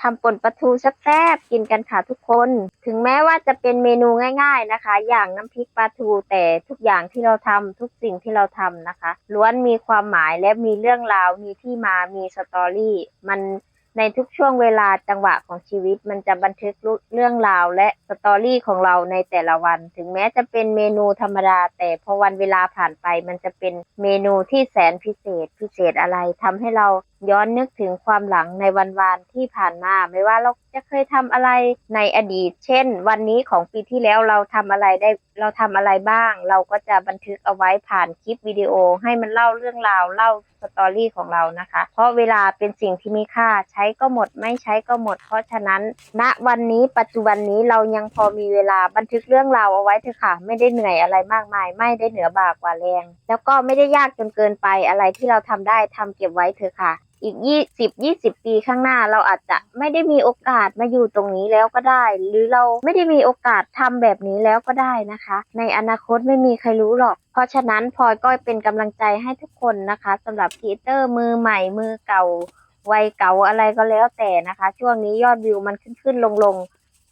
ทำป่นปลาทูแซ่บๆกินกันค่ะทุกคน ถึงแม้ว่าจะเป็นเมนูง่ายๆนะคะ อย่างน้ำพริกปลาทูแต่ทุกอย่างที่เราทำทุกสิ่งที่เราทำนะคะ ล้วนมีความหมายและมีเรื่องราวมีที่มามีสตอรี่ มันในทุกช่วงเวลาจังหวะของชีวิต มันจะบันทึกเรื่องราวและสตอรี่ของเราในแต่ละวัน ถึงแม้จะเป็นเมนูธรรมดา แต่พอวันเวลาผ่านไป มันจะเป็นเมนูที่แสนพิเศษพิเศษอะไรทำให้เรา ย้อนนึกถึงความหลังในวันวานที่ผ่านมา ไม่ว่าเราจะเคยทำอะไรในอดีต เช่น วันนี้ของปีที่แล้วเราทำอะไรได้เราทำอะไรบ้าง เราก็จะบันทึกเอาไว้ผ่านคลิปวิดีโอ ให้มันเล่าเรื่องราวเล่าสตอรี่ของเรานะคะ เพราะเวลาเป็นสิ่งที่มีค่าใช้ก็หมดไม่ใช้ก็หมด เพราะฉะนั้น ณวันนี้ปัจจุบันนี้เรายังพอมีเวลาบันทึกเรื่องราวเอาไว้เถอะค่ะ ไม่ได้เหนื่อยอะไรมากมาย ไม่ได้เหนือบากกว่าแรง แล้วก็ไม่ได้ยากจนเกินไปอะไรที่เราทำได้ทำเก็บไว้เถอะค่ะ อีกยี่สิบยี่สิบปีข้างหน้าเราอาจจะไม่ได้มีโอกาสมาอยู่ตรงนี้แล้วก็ได้ หรือเราไม่ได้มีโอกาสทำแบบนี้แล้วก็ได้นะคะ ในอนาคตไม่มีใครรู้หรอก เพราะฉะนั้นพลอยก็เป็นกำลังใจให้ทุกคนนะคะสำหรับครีเอเตอร์มือใหม่มือเก่าวัยเก่าอะไรก็แล้วแต่นะคะ ช่วงนี้ยอดวิวมันขึ้นขึ้นลงลง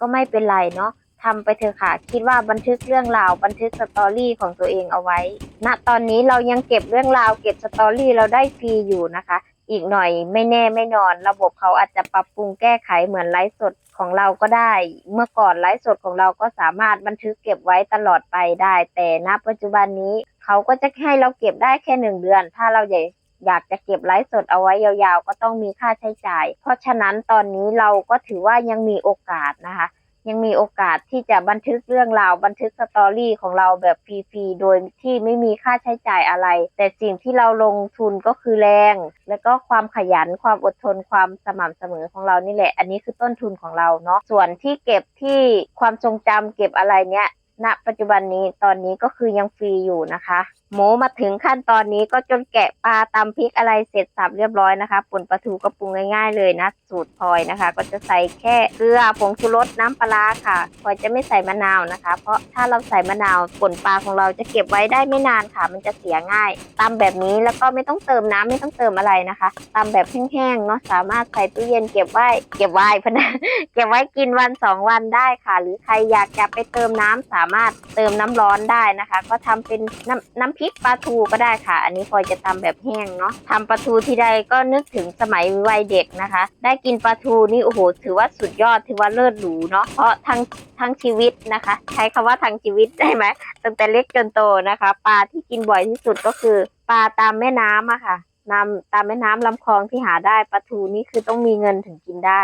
ก็ไม่เป็นไรเนาะทำไปเถอะค่ะ คิดว่าบันทึกเรื่องราวบันทึกสตอรี่ของตัวเองเอาไว้ณตอนนี้เรายังเก็บเรื่องราวเก็บสตอรี่เราได้ฟรีอยู่นะคะ อีกหน่อยไม่แน่ไม่นอน ระบบเขาอาจจะปรับปรุงแก้ไขเหมือนไลฟ์สดของเราก็ได้ เมื่อก่อนไลฟ์สดของเราก็สามารถบันทึกเก็บไว้ตลอดไปได้ แต่ณปัจจุบันนี้เขาก็จะให้เราเก็บได้แค่หนึ่งเดือน ถ้าเราอยากอยากจะเก็บไลฟ์สดเอาไว้ยาวๆ ก็ต้องมีค่าใช้จ่าย เพราะฉะนั้นตอนนี้เราก็ถือว่ายังมีโอกาสนะคะ ยังมีโอกาสที่จะบันทึกเรื่องราวบันทึกสตอรี่ของเราแบบฟรีๆโดยที่ไม่มีค่าใช้จ่ายอะไร แต่สิ่งที่เราลงทุนก็คือแรง แล้วก็ความขยันความอดทนความสม่ำเสมอของเรานี่แหละ อันนี้คือต้นทุนของเราเนาะส่วนที่เก็บที่ความทรงจำเก็บอะไรเนี้ยณปัจจุบันนี้ตอนนี้ก็คือยังฟรีอยู่นะคะ หมูมาถึงขั้นตอนนี้ก็จนแกะปลาตำพริกอะไรเสร็จสับเรียบร้อยนะคะป่นปลาทูก็ปรุงง่ายๆเลยนะ สูตรพลอยนะคะ ก็จะใส่แค่เกลือผงชูรสน้ำปลาค่ะพลอยจะไม่ใส่มะนาวนะคะ เพราะถ้าเราใส่มะนาวป่นปลาของเราจะเก็บไว้ได้ไม่นานค่ะ มันจะเสียง่ายตำแบบนี้แล้วก็ไม่ต้องเติมน้ำไม่ต้องเติมอะไรนะคะตำแบบแห้งๆเนาะสามารถใส่ตู้เย็นเก็บไว้เก็บไว้พนะเก็บไว้กินวันสองวันได้ค่ะ หรือใครอยากจะไปเติมน้ำสามารถเติมน้ำร้อนได้นะคะ ก็ทำเป็นน้ำน้ำพริกปลาทูก็ได้ค่ะ อันนี้พลอยจะทำแบบแห้งเนาะทำปลาทูที่ใดก็นึกถึงสมัยวัยเด็กนะคะ ได้กินปลาทูนี่โอ้โหถือว่าสุดยอดถือว่าเลิศหรูเนาะเพราะทั้งทั้งชีวิตนะคะ ใช้คำว่าทั้งชีวิตได้ไหมตั้งแต่เล็กจนโตนะคะ ปลาที่กินบ่อยที่สุดก็คือ ปลาตามแม่น้ำอะค่ะนำตามแม่น้ำลำคลองที่หาได้ปลาทูนี่คือต้องมีเงินถึงกินได้